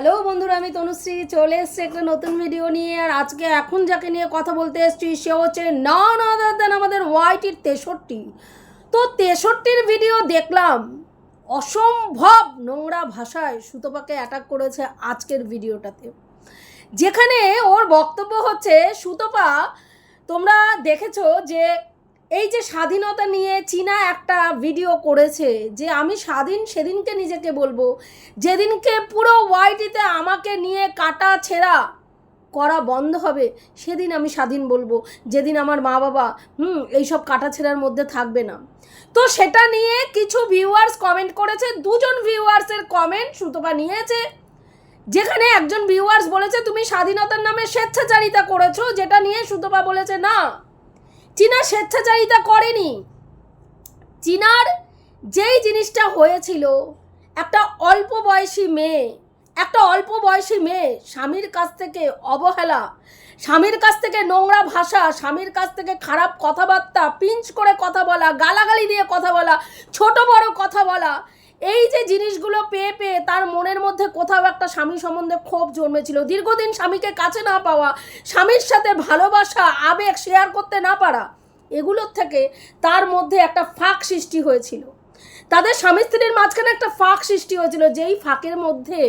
Hello বন্ধুরা, আমি তনুশ্রী, চলে এসেছি একটা নতুন ভিডিও নিয়ে। আর আজকে এখন যাকে নিয়ে কথা বলতে এসেছি, সে হচ্ছে না না দেন আমাদের ওয়াইটির তেষট্টি। তো তেষট্টির ভিডিও দেখলাম, অসম্ভব নোংরা ভাষায় সুতপাকে অ্যাটাক করেছে আজকের ভিডিওটাতে যেখানে ওর বক্তব্য হচ্ছে, সুতপা, তোমরা দেখেছ যে এই যে স্বাধীনতা নিয়ে চীনা একটা ভিডিও করেছে যে আমি স্বাধীন সেদিনকে নিজেকে বলব। যেদিনকে পুরো ওয়াইটিতে আমাকে নিয়ে কাটা ছেঁড়া করা বন্ধ হবে, সেদিন আমি স্বাধীন বলব। যেদিন আমার মা বাবা, হুম, এইসব কাটা ছেঁড়ার মধ্যে থাকবে না। তো সেটা নিয়ে কিছু ভিউয়ার্স কমেন্ট করেছে, দুজন ভিউয়ার্সের কমেন্ট সুতপা নিয়েছে, যেখানে একজন ভিউয়ার্স বলেছে, তুমি স্বাধীনতার নামে স্বেচ্ছাচারিতা করেছ, যেটা নিয়ে সুতপা বলেছে, না। চীনা স্বেচ্ছাচারিতা করেনি। চীনার যেই জিনিসটা হয়েছিল, একটা অল্প বয়সী মেয়ে, একটা অল্প বয়সী মেয়ে স্বামীর কাছ থেকে অবহেলা, স্বামীর কাছ থেকে নোংরা ভাষা, স্বামীর কাছ থেকে খারাপ কথাবার্তা, পিঞ্চ করে কথা বলা, গালাগালি দিয়ে কথা বলা, ছোট বড় কথা বলা, এই যে জিনিসগুলো পেয়ে পেয়ে তার মনের মধ্যে কোথাও একটা স্বামী সম্বন্ধে ক্ষোভ জন্মেছিল। দীর্ঘদিন স্বামীকে কাছে না পাওয়া, স্বামীর সাথে ভালোবাসা, আবেগ শেয়ার করতে না পারা এগুলোর থেকে তার মধ্যে একটা ফাঁক সৃষ্টি হয়েছিল। তাদের স্বামী স্ত্রীর মাঝখানে একটা ফাঁক সৃষ্টি হয়েছিল, যেই ফাঁকের মধ্যে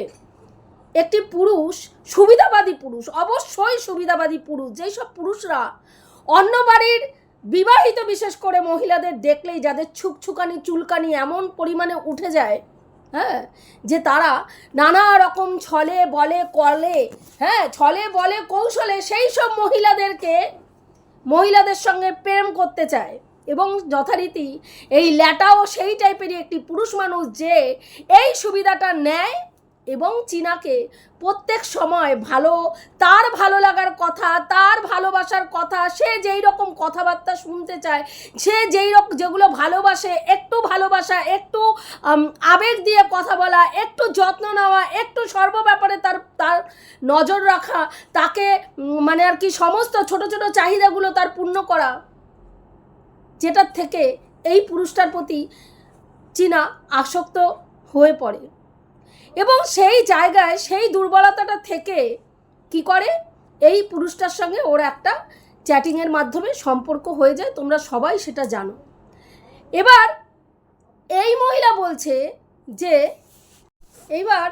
একটি পুরুষ, সুবিধাবাদী পুরুষ, অবশ্যই সুবিধাবাদী পুরুষ, যেই সব পুরুষরা অন্য বাড়ির বিবাহিত বিশেষ করে মহিলাদের দেখলেই যাদের ছুকছুকানি, চুলকানি এমন পরিমাণে উঠে যায় হ্যাঁ যে তারা নানা রকম ছলে বলে, কলে হ্যাঁ ছলে বলে কৌশলে সেই সব মহিলাদেরকে মহিলাদের সঙ্গে প্রেম করতে চায় এবং যথারীতি এই ল্যাটাও সেই টাইপেরই একটি পুরুষ মানুষ যে এই সুবিধাটা নেয় এবং চীনাকে প্রত্যেক সময় ভালো, তার ভালো লাগার কথা, তার ভালোবাসার কথা, সে যেই রকম কথাবার্তা শুনতে চায়, সে যেই রকম যেগুলো ভালোবাসে, একটু ভালোবাসা, একটু আবেগ দিয়ে কথা বলা, একটু যত্ন নেওয়া, একটু সর্ব ব্যাপারে তার তার নজর রাখা, তাকে মানে আর কি সমস্ত ছোট ছোট চাহিদাগুলো তার পূর্ণ করা, যেটার থেকে এই পুরুষটার প্রতি চীনা আসক্ত হয়ে পড়ে। এবং সেই জায়গায়, সেই দুর্বলতাটা থেকে কি করে? এই পুরুষটার সঙ্গে ওর একটা চ্যাটিংয়ের মাধ্যমে সম্পর্ক হয়ে যায়, তোমরা সবাই সেটা জানো। এবার এই মহিলা বলছে যে এইবার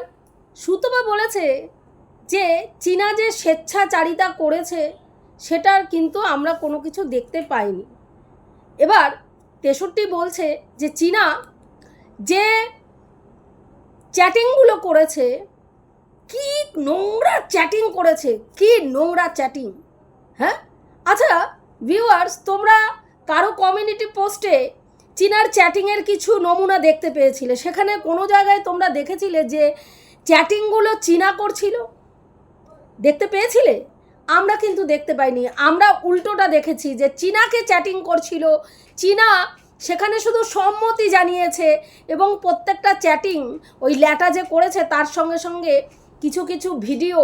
সুতপা বলেছে যে, চীনা যে স্বেচ্ছাচারিতা করেছে, সেটার কিন্তু আমরা কোনো কিছু দেখতে পাইনি। এবার তেষট্টি বলছে যে, চীনা যে চ্যাটিংগুলো করেছে। কি নোংরা চ্যাটিং করেছে? কি নোংরা চ্যাটিং হ্যাঁ? আচ্ছা ভিউয়ার্স তোমরা কারও কমিউনিটি পোস্টে চীনার চ্যাটিংয়ের কিছু নমুনা দেখতে পেয়েছিলে? সেখানে কোনো জায়গায় তোমরা দেখেছিলে যে চ্যাটিংগুলো চীনা করছিল? দেখতে পেয়েছিলে? আমরা কিন্তু দেখতে পাইনি। আমরা উল্টোটা দেখেছি যে চীনাকে চ্যাটিং করছিল। চীনা সেখানে শুধু সম্মতি জানিয়েছে এবং প্রত্যেকটা চ্যাটিং ওই ল্যাটা যে করেছে তার সঙ্গে সঙ্গে কিছু কিছু ভিডিও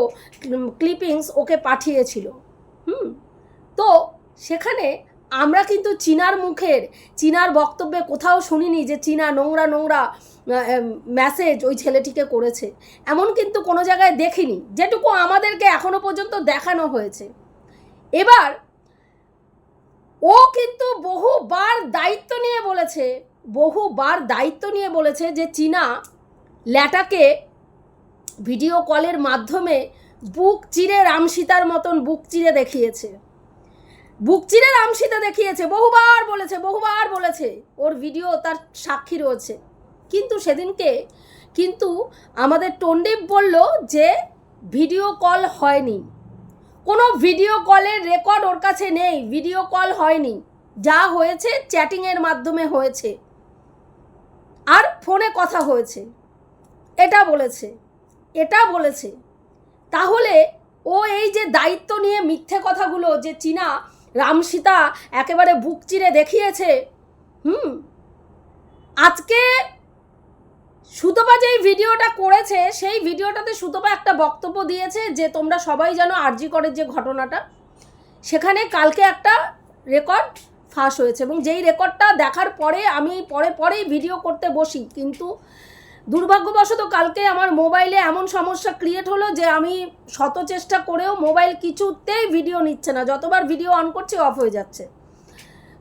ক্লিপিংস ওকে পাঠিয়েছিল। হুম? তো সেখানে আমরা কিন্তু চীনার মুখের, চীনার বক্তব্যে কোথাও শুনিনি যে চীনা নোংরা নোংরা মেসেজ ওই ছেলেটিকে করেছে। এমন কিন্তু কোনো জায়গায় দেখিনি। যেটুকু আমাদেরকে এখনও পর্যন্ত দেখানো হয়েছে। এবার ও কিন্তু বহুবার দায়িত্ব নিয়ে বলেছে, বহুবার দায়িত্ব নিয়ে বলেছে যে চীনা ল্যাটাকে ভিডিও কলের মাধ্যমে বুক চিরে রামসীতার মতন বুক চিরে দেখিয়েছে। বুক চিরে রামসীতা দেখিয়েছে, বহুবার বলেছে বহুবার বলেছে। ওর ভিডিও, তার সাক্ষী রয়েছে। কিন্তু সেদিনকে কিন্তু আমাদের টন্ডিপ বলল যে ভিডিও কল হয়নি। কোনো ভিডিও কলের রেকর্ড ওর কাছে নেই ভিডিও কল হয়নি। যা হয়েছে চ্যাটিংয়ের মাধ্যমে হয়েছে। আর ফোনে কথা হয়েছে। এটা বলেছে। এটা বলেছে। তাহলে ও এই যে দায়িত্ব নিয়ে মিথ্যে কথাগুলো যে চীনা রামসীতা একেবারে বুক চিরে দেখিয়েছে, হুম? আজকে সুতপা যেই ভিডিওটা করেছে, সেই ভিডিওটাতে সুতপা একটা বক্তব্য দিয়েছে যে তোমরা সবাই জানো আরজি করের যে ঘটনাটা। সেখানে কালকে একটা রেকর্ড ফাঁস হয়েছে এবং যেই রেকর্ডটা দেখার পরে আমি পরে পরেই ভিডিও করতে বসি। কিন্তু দুর্ভাগ্যবশত কালকে আমার মোবাইলে এমন সমস্যা ক্রিয়েট হলো যে আমি শত চেষ্টা করেও মোবাইল কিছুতেই ভিডিও নিচ্ছে না। যতবার ভিডিও অন করছি, অফ হয়ে যাচ্ছে।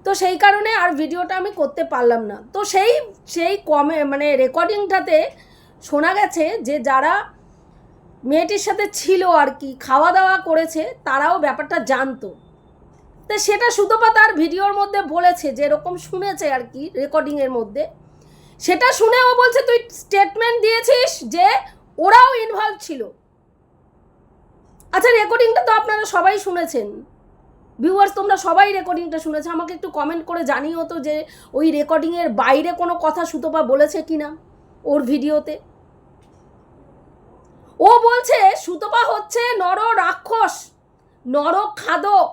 তো সেই কারণে আর ভিডিওটা আমি করতে পারলাম না। তো সেই সেই কমে মানে রেকর্ডিংটাতে শোনা গেছে যে যারা মেয়েটির সাথে ছিল আর কি খাওয়া দাওয়া করেছে, তারাও ব্যাপারটা জানতো। তো সেটা সুতপা তার ভিডিওর মধ্যে বলেছে যে এরকম শুনেছে আর কি রেকর্ডিংয়ের মধ্যে। সেটা শুনে ও বলছে, তুই স্টেটমেন্ট দিয়েছিস যে ওরাও ইনভলভ ছিল। আচ্ছা রেকর্ডিংটা তো আপনারা সবাই শুনেছেন। ভিউয়ার্স তোমরা সবাই রেকর্ডিংটা শুনেছো। আমাকে একটু কমেন্ট করে জানিও তো যে ওই রেকর্ডিংয়ের বাইরে কোনো কথা সুতপা বলেছে কি না ওর ভিডিওতে। ও বলছে, সুতপা হচ্ছে নর রাক্ষস, নর খাদক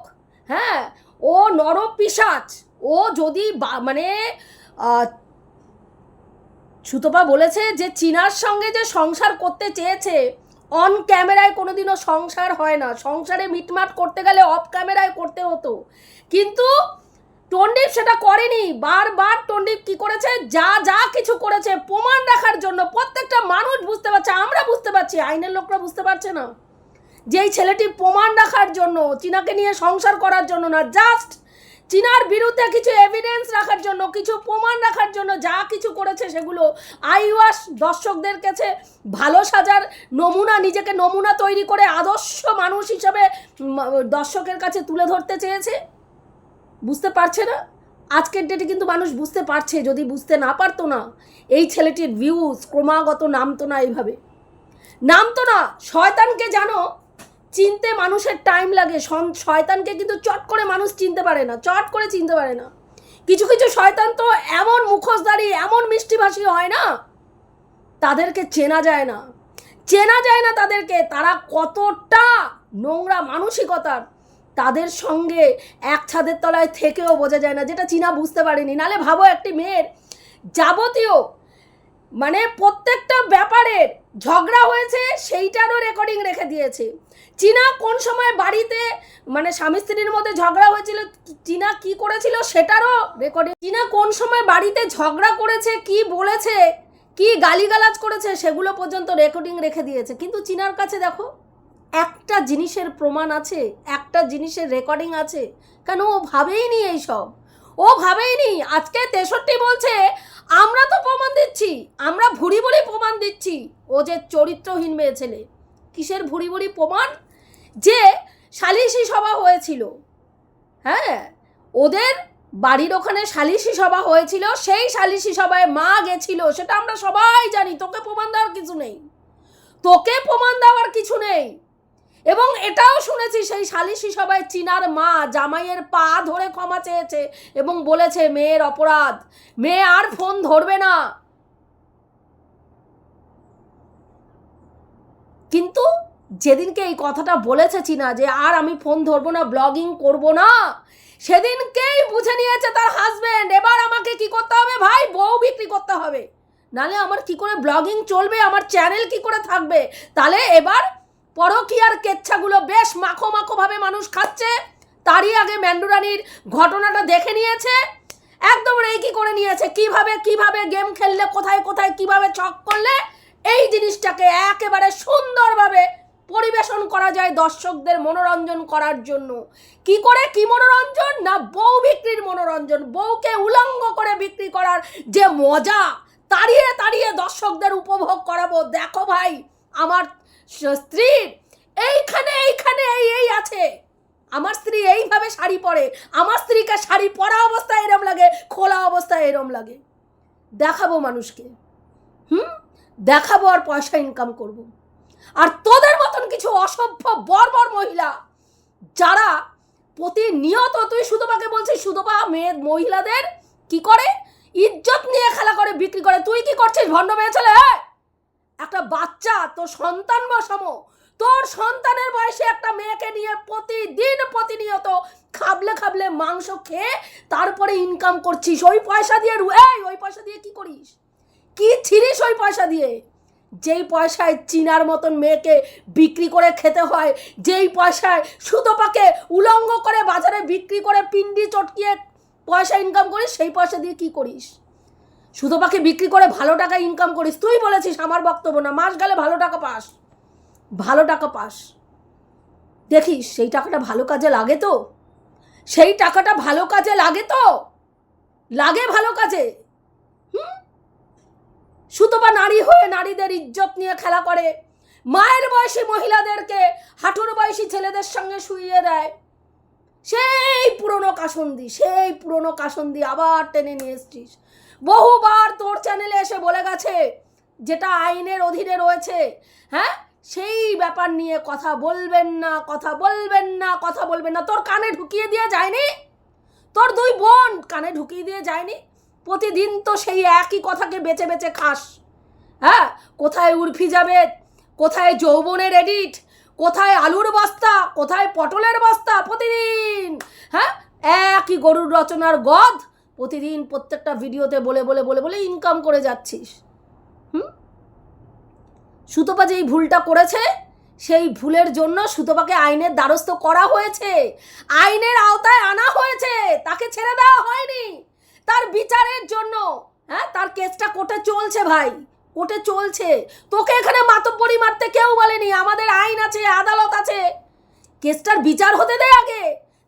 হ্যাঁ? ও নর পিসাচ ও যদি মানে সুতপা বলেছে যে চীনার সঙ্গে যে সংসার করতে চেয়েছে অন ক্যামেরায় কোনোদিনও সংসার হয় না। সংসারে মিটমাট করতে গেলে অফ ক্যামেরায় করতে হতো। কিন্তু টন্ডিপ সেটা করেনি। বারবার টন্ডিপ কি করেছে? যা যা কিছু করেছে, প্রমাণ রাখার জন্য প্রত্যেকটা মানুষ বুঝতে পারছে, আমরা বুঝতে পারছি, আইনের লোকরা বুঝতে পারছে না। যেই ছেলেটি প্রমাণ রাখার জন্য, চীনাকে নিয়ে সংসার করার জন্য না জাস্ট চীনার বিরুদ্ধে কিছু এভিডেন্স রাখার জন্য, কিছু প্রমাণ রাখার জন্য যা কিছু করেছে সেগুলো আইওয়াস দর্শকদের কাছে ভালো সাজার নমুনা, নিজেকে নমুনা তৈরি করে আদর্শ মানুষ হিসাবে দর্শকের কাছে তুলে ধরতে চেয়েছে। বুঝতে পারছে না? আজকের ডেটে কিন্তু মানুষ বুঝতে পারছে, যদি বুঝতে না পারতো না, এই ছেলেটির ভিউজ ক্রমাগত নামতো না এইভাবে। নামতো না, শয়তানকে জানো চিনতে মানুষের টাইম লাগে। শয়তানকে কিন্তু চট করে মানুষ চিনতে পারে না, চট করে চিনতে পারে না। কিছু কিছু শয়তান তো এমন মুখোশধারী, এমন মিষ্টিভাষী হয় না, তাদেরকে চেনা যায় না। চেনা যায় না তাদেরকে, তারা কতটা নোংরা মানসিকতার, তাদের সঙ্গে এক ছাদের তলায় থেকেও বোঝা যায় না, যেটা চীনা বুঝতে পারেনি। নালে ভাবো একটি মেয়ের যাবতীয় মানে প্রত্যেকটা ব্যাপারের ঝগড়া হয়েছে, সেইটারও রেকর্ডিং রেখে দিয়েছে। চীনা কোন সময় বাড়িতে মানে স্বামী স্ত্রীর মধ্যে ঝগড়া হয়েছিল, চীনা কি করেছিল সেটারও রেকর্ডিং চীনা কোন সময় বাড়িতে ঝগড়া করেছে, কি বলেছে, কি গালিগালাজ করেছে, সেগুলো পর্যন্ত রেকর্ডিং রেখে দিয়েছে। কিন্তু চীনার কাছে দেখো, একটা জিনিসের প্রমাণ আছে, একটা জিনিসের রেকর্ডিং আছে। কেন ও ভাবেই নি এইসব? ও ভাবেই নি আজকে তেষট্টি বলছে, আমরা তো প্রমাণ দিচ্ছি, আমরা ভুড়ি ভুড়ি প্রমাণ দিচ্ছি, ও যে চরিত্রহীন মেয়ে ছেলে, কিসের ভুড়ি ভুড়ি প্রমাণ? যে সালিশি সভা হয়েছিল হ্যাঁ ওদের বাড়ির ওখানে সালিশি সভা হয়েছিল, সেই সালিশি সভায় মা গেছিল, সেটা আমরা সবাই জানি, তোকে প্রমাণ দেওয়ার কিছু নেই, তোকে প্রমাণ দেওয়ার কিছু নেই। এবং এটাও শুনেছি সেই সালিশি সভায় চিনার মা জামাইয়ের পা ধরে ক্ষমা চেয়েছে এবং বলেছে, মেয়ের অপরাধ। মেয়ে আর ফোন ধরবে না। কিন্তু যেদিনকে এই কথাটা বলেছে চিনা যে, আর আমি ফোন ধরবো না, ব্লগিং করব না, সেদিনকেই বুঝে নিয়েছে তার হাজবেন্ড এবার আমাকে কি করতে হবে ভাই? বউ বিক্রি করতে হবে। নালে আমার কি করে ব্লগিং চলবে? আমার চ্যানেল কি করে থাকবে? তাহলে এবার পরকীয়ার কেচ্ছাগুলো বেশ মাখো মাখো ভাবে মানুষ খাচ্ছে। তারই আগে ম্যান্ডুরানির ঘটনাটা দেখে নিয়েছে। একদম রেকি করে নিয়েছে, কীভাবে কীভাবে গেম খেললে, কোথায় কোথায়, কীভাবে ছক করলে? এই জিনিসটাকে একেবারে সুন্দরভাবে পরিবেশন করা যায় দর্শকদের মনোরঞ্জন করার জন্য। কি করে? কি মনোরঞ্জন? না বউ বিক্রির মনোরঞ্জন? বউকে উলঙ্গ করে বিক্রি করার যে মজা, তাড়িয়ে তাড়িয়ে দর্শকদের উপভোগ করাবো। দেখো ভাই, আমার স্ত্রীর এইখানে এইখানে, এই এই আছে। আমার স্ত্রী এইভাবে শাড়ি পরে। আমার স্ত্রীকে শাড়ি পরা অবস্থায় এরম লাগে, খোলা অবস্থায় এরম লাগে। দেখাবো মানুষকে। হুম? দেখাবো আর পয়সা ইনকাম করব। আর তোদের মতন কিছু অসভ্য, বর্বর মহিলা, যারা প্রতিনিয়ত তুই সুতপাকে বলছিস সুতপা মেয়ে, মহিলাদের কি করে? ইজ্জত নিয়ে খেলা করে, বিক্রি করে। তুই কি করছিস, ভণ্ড মেয়ে ছেলে এই? একটা বাচ্চা, তোর সন্তান বসাম তোর সন্তানের বয়সে একটা মেয়েকে নিয়ে প্রতিদিন প্রতিনিয়ত খাবলে খাবলে মাংস খেয়ে তারপরে ইনকাম করছিস। ওই পয়সা দিয়ে এই, ওই পয়সা দিয়ে কি করিস? কি ছিলিস ওই পয়সা দিয়ে? যেই পয়সায় চিনার মতন মেয়েকে বিক্রি করে খেতে হয়, যেই পয়সায় সুতোপাকে উলঙ্গ করে বাজারে বিক্রি করে পিন্ডি চটকিয়ে পয়সা ইনকাম করিস, সেই পয়সা দিয়ে কি করিস? সুতোপাকে বিক্রি করে ভালো টাকা ইনকাম করিস। তুই বলেছিস আমার বক্তব্য না। মাস গেলে ভালো টাকা পাস। ভালো টাকা পাস। দেখিস, সেই টাকাটা ভালো কাজে লাগে তো? সেই টাকাটা ভালো কাজে লাগে তো? লাগে ভালো কাজে। হুম? সুতোপা নারী হয়ে নারীদের ইজ্জত নিয়ে খেলা করে। মায়ের বয়সী মহিলাদেরকে হাঁটুর বয়সী ছেলেদের সঙ্গে শুইয়ে দেয়। সেই পুরনো কাসন্দি, সেই পুরনো কাসন্দি আবার টেনে নিয়ে এসছিস। বহুবার তোর চ্যানেলে এসে বলে গেছে যেটা আইনের অধীনে রয়েছে। হ্যাঁ? সেই ব্যাপার নিয়ে কথা বলবেন না, কথা বলবেন না, কথা বলবেন না। তোর কানে ঢুকিয়ে দিয়ে যায়নি? তোর দুই বোন কানে ঢুকিয়ে দিয়ে যায়নি? প্রতিদিন তো সেই একই কথাকে বেছে বেছে খাস। হ্যাঁ? কোথায় উর্ফি যাবে কোথায় যৌবনের এডিট কোথায় আলুর বস্তা? কোথায় পটলের বস্তা? প্রতিদিন হ্যাঁ? একই গরুর রচনার গদ প্রতিদিন প্রত্যেকটা ভিডিওতে বলে বলে বলে বলে ইনকাম করে যাচ্ছিস। হুম? সুতপা যেই ভুলটা করেছে, সেই ভুলের জন্য সুতপাকে আইনের দ্বারস্থ করা হয়েছে। আইনের আওতায় আনা হয়েছে, তাকে ছেড়ে দেওয়া হয়নি। তার বিচারের জন্য হ্যাঁ তার কেসটা কোর্টে চলছে ভাই, কোর্টে চলছে। তোকে এখানে মাতব্বরি মারতে কেউ বলেনি, আমাদের আইন আছে, আদালত আছে। কেসটার বিচার হতে দে আগে,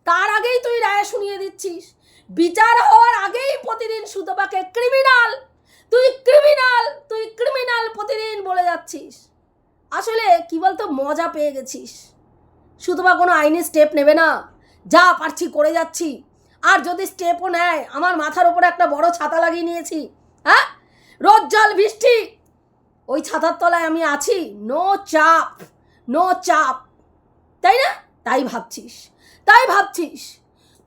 তার আগেই তুই রায় শুনিয়ে দিচ্ছিস। বিচার হওয়ার আগেই প্রতিদিন সুতপাকে ক্রিমিনাল তুই ক্রিমিনাল তুই ক্রিমিনাল প্রতিদিন বলে যাচ্ছিস। আসলে কি বলতো, মজা পেয়ে গেছিস। সুতপা কোনো আইনি স্টেপ নেবে না। যা পারছি করে যাচ্ছি। আর যদি স্টেপও নেয়, আমার মাথার ওপরে একটা বড় ছাতা লাগিয়ে নিয়েছি। হ্যাঁ? রোদ জল, বৃষ্টি। ওই ছাতার তলায় আমি আছি। নো চাপ নো চাপ। তাই না? তাই ভাবছিস। তাই ভাবছিস।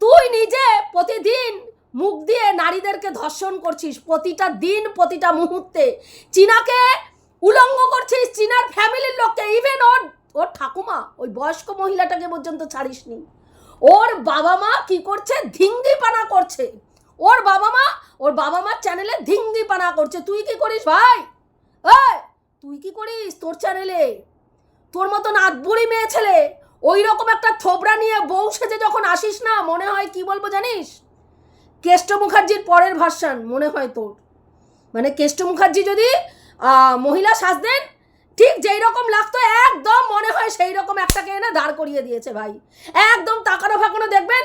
তুই নিজে প্রতিদিন মুখ দিয়ে নারীদেরকে ধর্ষণ করছিস, প্রতিটা দিন, প্রতিটা মুহূর্তে। চীনাকে উলঙ্গ করছিস, চীনার ফ্যামিলির লোককে ইভেন ওর ওর ঠাকুমা, ওই বয়স্ক মহিলাটাকে পর্যন্ত ছাড়িসনি। ওর বাবা মা কি করছে? ধিঙ্গি পানা করছে। ওর বাবা মা ওর বাবা মার চ্যানেলে ধিঙ্গি পানা করছে। তুই কি করিস ভাই? তুই কি করিস তোর চ্যানেলে তোর মতন নাতবুড়ি মেয়ে ছেলে ওই রকম একটা থোবরা নিয়ে বউ সেজে যখন আসিস না, মনে হয় কি বলব জানিস? কেষ্ট মুখার্জির পরের ভার্সান, মনে হয় তোর। মানে কেষ্ট মুখার্জি যদি মহিলা সাজতেন ঠিক যেই রকম লাগতো, একদম মনে হয় সেই রকম একটাকে এনে দাঁড় করিয়ে দিয়েছে ভাই। একদম তাকানো ফাঁকানো দেখবেন?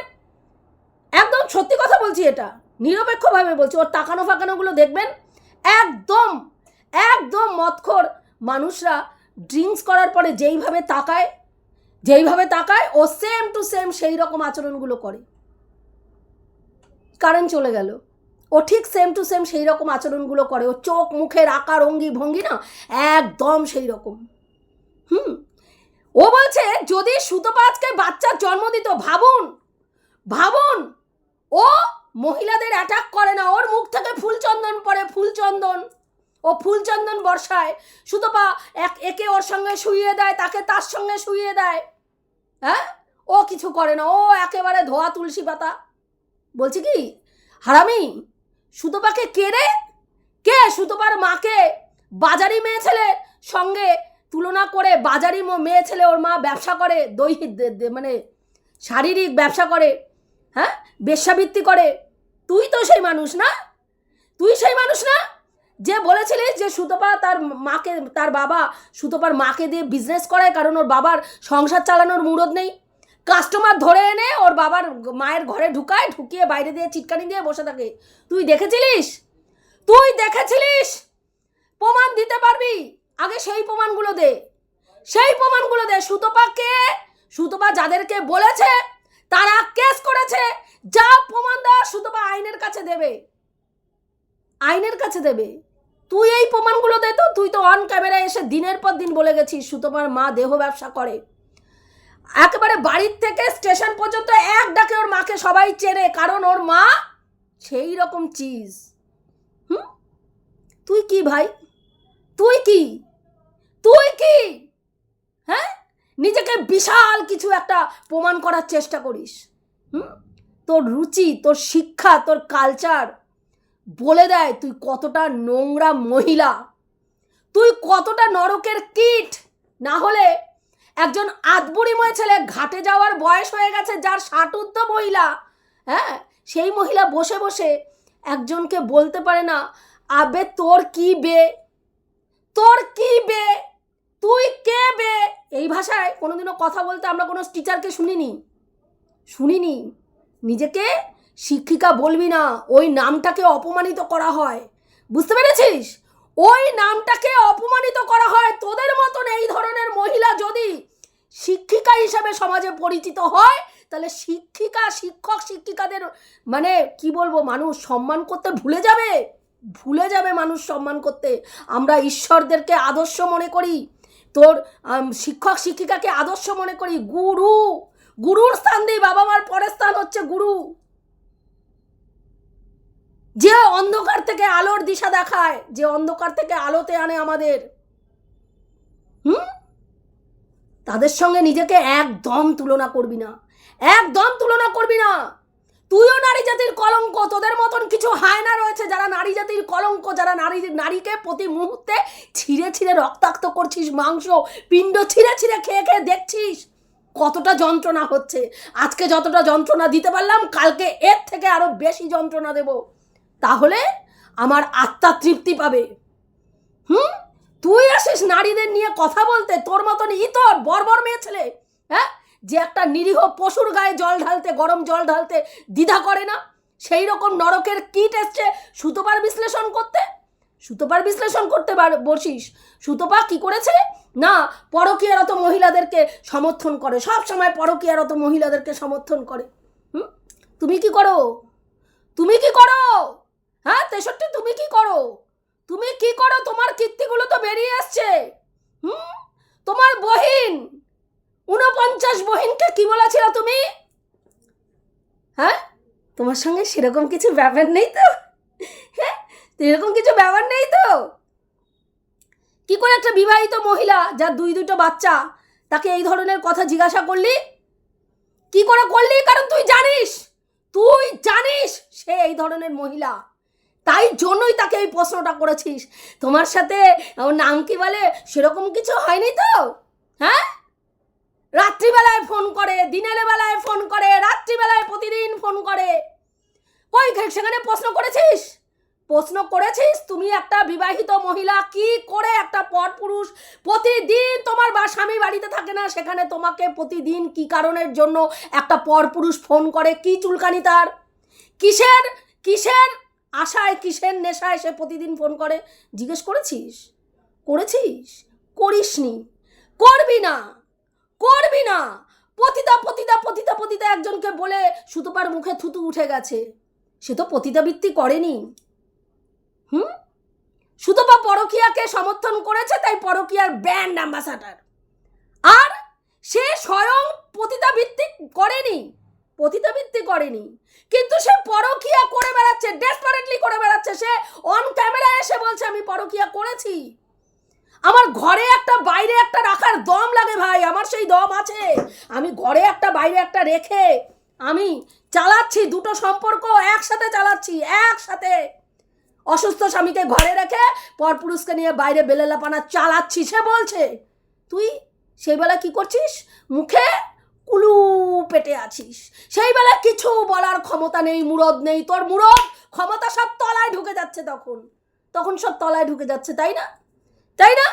একদম সত্যি কথা বলছি এটা। নিরপেক্ষভাবে বলছি, ওর তাকানো ফাঁকানোগুলো দেখবেন? একদম একদম মৎখর মানুষরা ড্রিঙ্কস করার পরে যেইভাবে তাকায় যেইভাবে তাকায়, ও সেম টু সেম সেই রকম আচরণগুলো করে। কারেন্ট চলে গেল। ও ঠিক সেম টু সেম সেই রকম আচরণগুলো করে। ও চোখ, মুখের আকার, অঙ্গি, ভঙ্গি না, একদম সেই রকম হুম? ও বলছে, যদি সুতপা বাচ্চার জন্ম দিত, ভাবুন ভাবুন, ও মহিলাদের অ্যাটাক করে না। ওর মুখ থেকে ফুলচন্দন পড়ে, ফুলচন্দন। ও ফুলচন্দন বর্ষায় সুতপা এক, একে ওর সঙ্গে শুইয়ে দেয়, তাকে তার সঙ্গে শুইয়ে দেয়। হ্যাঁ? ও কিছু করে না, ও একেবারে ধোয়া তুলসী পাতা। বলছি কি? হারামি, সুতপাকে কে রে? কে? সুতপার মাকে? বাজারি মেয়ে ছেলে সঙ্গে তুলনা করে বাজারি মেয়ে ছেলে ওর মা ব্যবসা করে, দৈহিক মানে শারীরিক ব্যবসা করে হ্যাঁ? বেশ্যাবৃত্তি করে। তুই তো সেই মানুষ না? তুই সেই মানুষ না? যে বলেছিলিস যে সুতপা তার মাকে, তার বাবা সুতপার মাকে দিয়ে বিজনেস করায় কারণ ওর বাবার সংসার চালানোর মুরদ নেই। কাস্টমার ধরে এনে ওর বাবার মায়ের ঘরে ঢুকায়, ঢুকিয়ে বাইরে দিয়ে চিটকানি দিয়ে বসে থাকে। তুই দেখেছিলিস? তুই দেখেছিলিস? প্রমাণ দিতে পারবি? আগে সেই প্রমাণগুলো দে। সেই প্রমাণগুলো দে। সুতপাকে, সুতপা যাদেরকে বলেছে, তারা কেস করেছে। যা প্রমাণ দেওয়ার সুতপা আইনের কাছে দেবে। আইনের কাছে দেবে। তুই এই প্রমাণগুলো দে তো, তুই তো অন ক্যামেরায় এসে দিনের পর দিন বলে গেছিস, সুতপার মা দেহ ব্যবসা করে। একেবারে বাড়ির থেকে স্টেশন পর্যন্ত এক ডাকে ওর মাকে সবাই চেনে, কারণ ওর মা সেই রকম চিজ হুম? তুই কি ভাই? তুই কি? তুই কি? হ্যাঁ? নিজেকে বিশাল কিছু একটা প্রমাণ করার চেষ্টা করিস। হুম? তোর রুচি, তোর শিক্ষা, তোর কালচার বলে দেয়, তুই কতটা নোংরা মহিলা। তুই কতটা নরকের কীট। না হলে একজন আদবুড়িময় ছেলে ঘাটে যাওয়ার বয়স হয়ে গেছে যার ষাটুদ্ধ মহিলা। হ্যাঁ সেই মহিলা বসে বসে একজনকে বলতে পারে না, আবে তোর কি বে? তোর কি বে? তুই কে বে? এই ভাষায় কোনোদিনও কথা বলতে আমরা কোনো টিচারকে শুনিনি। শুনিনি। নিজেকে শিক্ষিকা বলবি না, ওই নামটাকে অপমানিত করা হয়। বুঝতে পেরেছিস? ওই নামটাকে অপমানিত করা হয় তোদের মতন এই ধরনের মহিলা যদি শিক্ষিকা হিসাবে সমাজে পরিচিত হয়, তাহলে শিক্ষিকা, শিক্ষক, শিক্ষিকাদের মানে কি বলব, মানুষ সম্মান করতে ভুলে যাবে। ভুলে যাবে মানুষ সম্মান করতে। আমরা ঈশ্বরদেরকে আদর্শ মনে করি। তোর শিক্ষক, শিক্ষিকাকে আদর্শ মনে করি। গুরু, গুরুর স্থান দিই বাবা মার পরের স্থান হচ্ছে গুরু। যে অন্ধকার থেকে আলোর দিশা দেখায়, যে অন্ধকার থেকে আলোতে আনে আমাদের। হুম? তাদের সঙ্গে নিজেকে একদম তুলনা করবি না। একদম তুলনা করবি না। তুইও নারী জাতির কলঙ্ক, তোদের মতন কিছু হায়না রয়েছে যারা নারী জাতির কলঙ্ক, যারা নারী, নারীকে প্রতি মুহূর্তে ছিঁড়ে ছিঁড়ে রক্তাক্ত করছিস, মাংস, পিণ্ড ছিঁড়ে ছিঁড়ে খেয়ে খেয়ে দেখছিস। কতটা যন্ত্রণা হচ্ছে। আজকে যতটা যন্ত্রণা দিতে পারলাম, কালকে এর থেকে আরও বেশি যন্ত্রণা দেব। তাহলে আমার আত্মা তৃপ্তি পাবে। হুম? তুই আসিস নারীদের নিয়ে কথা বলতে, তোর মতন ইতর, বর্বর মেয়ে ছেলে হ্যাঁ? যে একটা নিরীহ পশুর গায়ে জল ঢালতে, গরম জল ঢালতে দ্বিধা করে না? সেই রকম নরকের কিট এসছে সুতোপার বিশ্লেষণ করতে। সুতোপার বিশ্লেষণ করতে বসিস। সুতোপা কি করেছে? না পরকীয়ারত মহিলাদেরকে সমর্থন করে। সব সময় পরকীয়ারত মহিলাদেরকে সমর্থন করে। হুম? তুমি কি করো? তুমি কি করো? হ্যাঁ তেষট্টি তুমি কি করো? তুমি কি করো? তোমার কীর্তিগুলো তো বেরিয়ে আসছে। হুম? তোমার বহিন উনপঞ্চাশ বহিনকে কি বলেছিল তুমি? হ্যাঁ? তোমার সঙ্গে সেরকম কিছু ব্যাপার নেই তো? হ্যাঁ? এরকম কিছু ব্যাপার নেই তো? কি করে একটা বিবাহিত মহিলা, যার দুই দুটো বাচ্চা, তাকে এই ধরনের কথা জিজ্ঞাসা করলি? কি করে করলি? কারণ তুই জানিস তুই জানিস সে এই ধরনের মহিলা। তাই জন্যই তাকে এই প্রশ্নটা করেছিস। তোমার সাথে ওর নাম কি বলে? সেরকম কিছু হয়নি তো? হ্যাঁ? রাত্রিবেলায় ফোন করে, দিনের বেলায় ফোন করে, রাত্রিবেলায় প্রতিদিন ফোন করে। কই সেখানে প্রশ্ন করেছিস? প্রশ্ন করেছিস, তুমি একটা বিবাহিত মহিলা, কি করে একটা পরপুরুষ প্রতিদিন তোমার বা স্বামী বাড়িতে থাকে না, সেখানে তোমাকে প্রতিদিন কি কারণের জন্য একটা পরপুরুষ ফোন করে? কি চুলকানি তার? কিসের কিসের আশায়, কিসের নেশায় সে প্রতিদিন ফোন করে? জিজ্ঞেস করেছিস? করেছিস? করিসনি। করবি না। করবি না। পতিতা পতিতা পতিতা পতিতা একজনকে বলে সুতোপার মুখে থুতু উঠে গেছে। সে তো পতিতাবৃত্তি করেনি। হুম? সুতপা পরকিয়াকে সমর্থন করেছে, তাই পরকিয়ার ব্র্যান্ড অ্যাম্বাসাডার আর সে স্বয়ং পতিতাবৃত্তি করেনি। পতিতাবৃত্তি করেনি। কিন্তু সে পরকিয়া করে বেড়াচ্ছে ডেসপারেটলি করে বেড়াচ্ছে। সে অন ক্যামেরা এসে বলছে, আমি পরকিয়া করেছি। আমার ঘরে একটা, বাইরে একটা রাখার দম লাগে ভাই, আমার সেই দম আছে। আমি ঘরে একটা, বাইরে একটা রেখে আমি চালাচ্ছি, দুটো সম্পর্ক একসাথে চালাচ্ছি, একসাথে। অসুস্থ স্বামীকে ঘরে রেখে পরপুরুষকে নিয়ে বাইরে বেলেলাপানা চালাচ্ছি, সে বলছে, তুই সেই বেলা কি করছিস? মুখে কুলু পেটে আছিস। সেই বেলা কিছু বলার ক্ষমতা নেই, মুরদ নেই। তোর মুরদ ক্ষমতা সব তলায় ঢুকে যাচ্ছে তখন। তখন সব তলায় ঢুকে যাচ্ছে, তাই না? তাই না?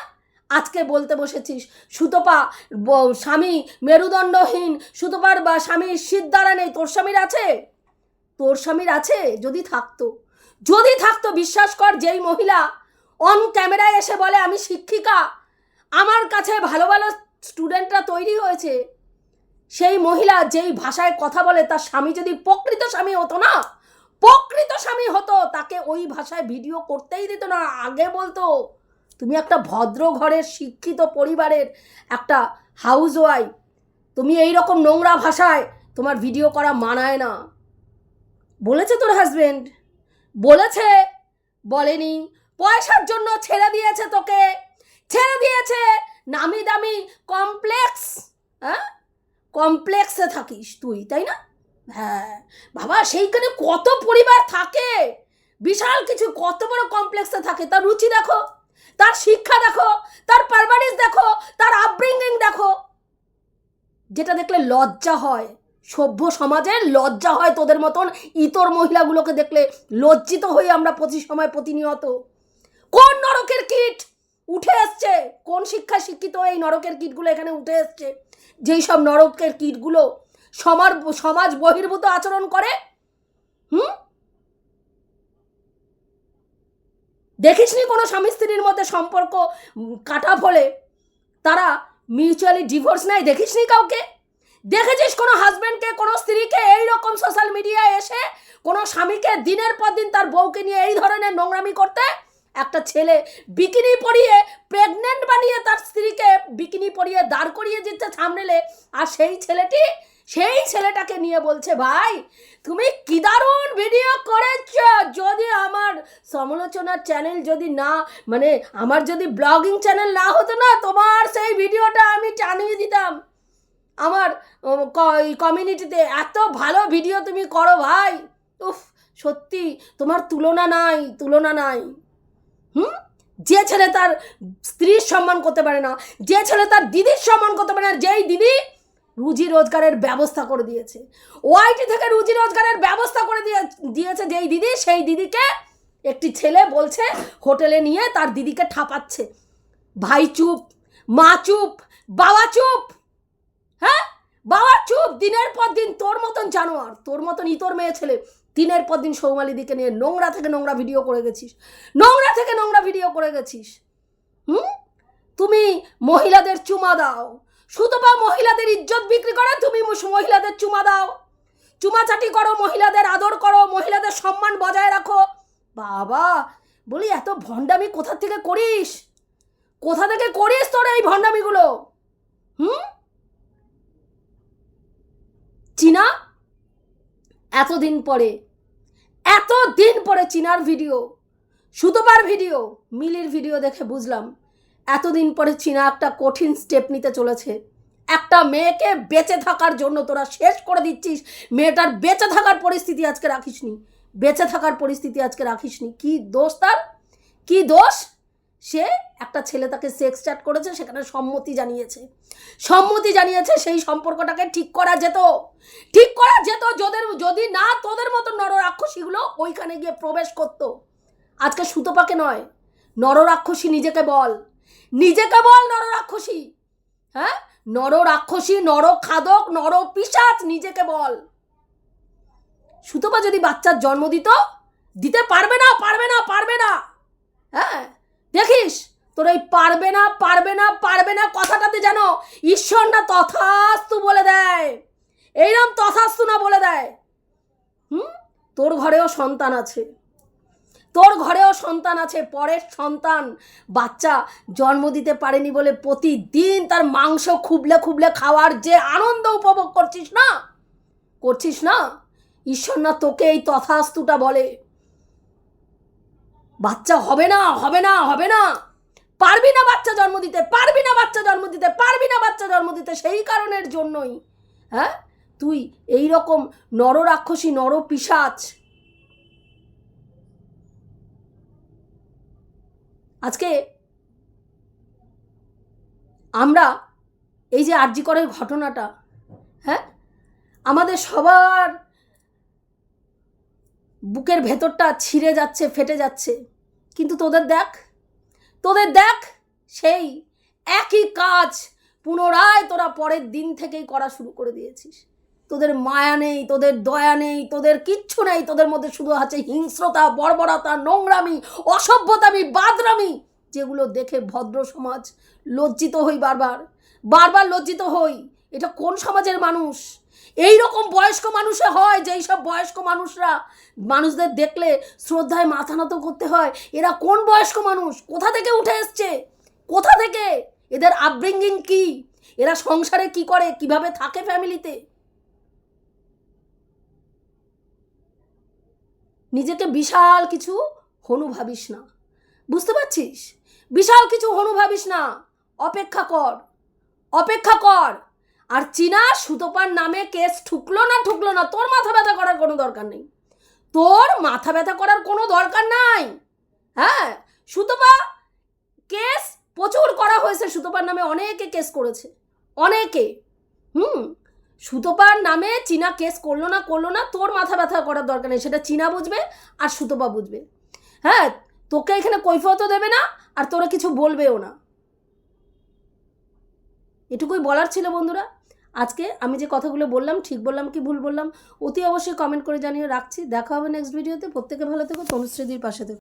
আজকে বলতে বসেছিস, সুতপা স্বামী মেরুদণ্ডহীন, সুতপার বা স্বামীর সিদ্ধারা নেই। তোর স্বামীর আছে? তোর স্বামীর আছে? যদি থাকতো। যদি থাকতো, বিশ্বাস কর, যেই মহিলা অন ক্যামেরায় এসে বলে, আমি শিক্ষিকা, আমার কাছে ভালো ভালো স্টুডেন্টরা তৈরি হয়েছে সেই মহিলা যেই ভাষায় কথা বলে, তার স্বামী যদি প্রকৃত স্বামী হতো না, প্রকৃত স্বামী হতো, তাকে ওই ভাষায় ভিডিও করতেই দিত না, আগে বলতো, তুমি একটা ভদ্র ঘরের শিক্ষিত পরিবারের একটা হাউস ওয়াইফ তুমি এই রকম নোংরা ভাষায় তোমার ভিডিও করা মানায় না। বলেছে তোর হাজবেন্ড বলেছে, বলেনি। পয়সার জন্য ছেড়ে দিয়েছে তোকে, ছেড়ে দিয়েছে, নামি দামি কমপ্লেক্স হ্যাঁ? কমপ্লেক্সে থাকিস তুই, তাই না? হ্যাঁ। বাবা, সেইখানে কত পরিবার থাকে? বিশাল কিছু, কত বড় কমপ্লেক্সে থাকে? তার রুচি দেখো, তার শিক্ষা দেখো, তার পারভারিস দেখো, তার আপব্রিঙ্গিং দেখো। যেটা দেখলে লজ্জা হয়। সভ্য সমাজের লজ্জা হয় তোদের মতন ইতর মহিলাগুলোকে দেখলে। লজ্জিত হয়ে আমরা প্রতি সময় প্রতিনিয়ত। কোন নরকের কীট উঠে এসছে? কোন শিক্ষা শিক্ষিত এই নরকের কীটগুলো এখানে উঠে এসছে? যেই সব নরকের কীটগুলো সমার সমাজ বহির্ভূত আচরণ করে? হুম? দেখিসনি কোনো স্বামী স্ত্রীর মধ্যে সম্পর্ক কাটা ফলে তারা মিউচুয়ালি ডিভোর্স নেয়? দেখিসনি কাউকে? দেখেছিস কোনো হাজব্যান্ডকে কোনো স্ত্রীকে এই রকম সোশ্যাল মিডিয়ায় এসে কোনো স্বামীকে দিনের পর দিন তার বউকে নিয়ে এই ধরনের নোংরামি করতে? একটা ছেলে বিকিনি পরিয়ে প্রেগনেন্ট বানিয়ে তার স্ত্রীকে বিকিনি পরিয়ে দাঁড় করিয়ে দিচ্ছে সামনেলে আর সেই ছেলেটি, সেই ছেলেটাকে নিয়ে বলছে, ভাই, তুমি কি দারুণ ভিডিও করেছ? যদি আমার সমালোচনার চ্যানেল যদি না মানে আমার যদি ব্লগিং চ্যানেল না হতো না, তোমার সেই ভিডিওটা আমি টানিয়ে দিতাম। আমার কমিউনিটিতে এত ভালো ভিডিও তুমি করো, ভাই। উফ, সত্যি, তোমার তুলনা নাই তুলনা নাই। হুম? যে ছেলে তার স্ত্রীর সম্মান করতে পারে না, যে ছেলে তার দিদির সম্মান করতে পারে না, যেই দিদি রুজি রোজগারের ব্যবস্থা করে দিয়েছে। ওআইটি থেকে রুজি রোজগারের ব্যবস্থা করে দিয়ে, দিয়েছে যেই দিদি, সেই দিদিকে একটি ছেলে বলছে, হোটেলে নিয়ে তার দিদিকে ঠাপাচ্ছে। ভাই চুপ, মা চুপ, বাবা চুপ হ্যাঁ? বাবা চুপ, দিনের পর দিন তোর মতন জানোয়ার, তোর মতন ইতর মেয়ে ছেলে। দিনের পর দিন সৌমালিদিকে নিয়ে নোংরা থেকে নোংরা ভিডিও করে গেছিস। নোংরা থেকে নোংরা ভিডিও করে গেছিস। হুম? তুমি মহিলাদের চুমা দাও। বা মহিলাদের ইজ্জত বিক্রি করে তুমি মহিলাদের চুমা দাও। চুমাচাটি করো, মহিলাদের আদর করো, মহিলাদের সম্মান বজায় রাখো। বাবা, বলি এত ভণ্ডামি কোথা থেকে করিস? কোথা থেকে করিস তোর এই ভণ্ডামিগুলো? হুম? চীনা, এতদিন পরে এত দিন পরে চিনার ভিডিও সুতোপার ভিডিও মিলির ভিডিও দেখে বুঝলাম, এতদিন পরে চিনা একটা কঠিন স্টেপ নিতে চলেছে। একটা মেয়েকে বেঁচে থাকার জন্য তোরা শেষ করে দিচ্ছিস। মেয়েটার বেঁচে থাকার পরিস্থিতি আজকে রাখিসনি। বেঁচে থাকার পরিস্থিতি আজকে রাখিসনি। কি দোষ তার? কি দোষ? সে একটা ছেলে তাকে সেক্স চ্যাট করেছে, সেখানে সম্মতি জানিয়েছে। সম্মতি জানিয়েছে, সেই সম্পর্কটাকে ঠিক করা যেত। ঠিক করা যেত যাদের, যদি না তোদের মতো নররাক্ষসীগুলো ওইখানে গিয়ে প্রবেশ করত। আজকে সুতোপাকে নয়, নররাক্ষসী নিজেকে বল। নিজেকে বল নররাক্ষসী। হ্যাঁ? নররাক্ষসী নর খাদক নর পিসাচ নিজেকে বল। সুতপা যদি বাচ্চার জন্ম দিত, দিতে পারবে না পারবে না পারবে না। হ্যাঁ? দেখিস? তোর এই পারবে না পারবে না পারবে না কথাটাতে যেন ঈশ্বর না তথাস্তু বলে দেয়। এইরকম তথাস্তু না বলে দেয়। হুম? তোর ঘরেও সন্তান আছে। তোর ঘরেও সন্তান আছে, পরের সন্তান, বাচ্চা জন্ম দিতে পারেনি বলে প্রতিদিন তার মাংস খুবলে খুবলে খাওয়ার যে আনন্দ উপভোগ করছিস না? করছিস না? ঈশ্বর না তোকে এই তথাস্তুটা বলে। বাচ্চা হবে না হবে না হবে না। পারবি না বাচ্চা জন্ম দিতে, পারবি না বাচ্চা জন্ম দিতে, পারবি না বাচ্চা জন্ম দিতে, সেই কারণের জন্যই হ্যাঁ? তুই এই রকম নররাক্ষসী নর পিসাচ আজকে আমরা এই যে আরজিকরের ঘটনাটা হ্যাঁ? আমাদের সবার বুকের ভেতরটা ছিঁড়ে যাচ্ছে, ফেটে যাচ্ছে। কিন্তু তোদের দেখ তোদের দেখ, সেই একই কাজ পুনরায় তোরা পরের দিন থেকেই করা শুরু করে দিয়েছিস। তোদের মায়া নেই, তোদের দয়া নেই, তোদের কিচ্ছু নেই, তোদের মধ্যে শুধু আছে হিংস্রতা, বর্বরতা, নোংরামি, অসভ্যতামি, বাদরামি, যেগুলো দেখে ভদ্র সমাজ লজ্জিত হই বারবার। বারবার লজ্জিত হই। এটা কোন সমাজের মানুষ? এই রকম বয়স্ক মানুষে হয়, যেই সব বয়স্ক মানুষরা, মানুষদের দেখলে শ্রদ্ধায় মাথা নত করতে হয়, এরা কোন বয়স্ক মানুষ? কোথা থেকে উঠে এসছে? কোথা থেকে? এদের আপব্রিঙ্গিং কি? এরা সংসারে কি করে? কীভাবে থাকে ফ্যামিলিতে নিজেকে বিশাল কিছু হনু ভাবিস না। বুঝতে পারছিস? বিশাল কিছু হনু ভাবিস না। অপেক্ষা কর। অপেক্ষা কর। আর চীনা সুতোপার নামে কেস ঠুকলো না ঠুকলো না, তোর মাথা ব্যথা করার কোনো দরকার নেই। তোর মাথা ব্যথা করার কোনো দরকার নাই। হ্যাঁ সুতপা কেস প্রচুর করা হয়েছে, সুতপার নামে অনেকে কেস করেছে, অনেকে। হুম, সুতোপার নামে চীনা কেস করল না করল না, তোর মাথা ব্যথা করার দরকার নেই, সেটা চীনা বুঝবে আর সুতোপা বুঝবে। হ্যাঁ তোকে এখানে কৈফতও দেবে না আর তোরা কিছু বলবেও না। এটুকুই বলার ছিল বন্ধুরা। আজকে আমি যে কথাগুলো বললাম, ঠিক বললাম কি ভুল বললাম, অতি অবশ্যই কমেন্ট করে জানিয়ে রাখছি। দেখা হবে নেক্সট ভিডিওতে প্রত্যেকে ভালো থেকো, তনুশ্রীদির পাশে থেকো।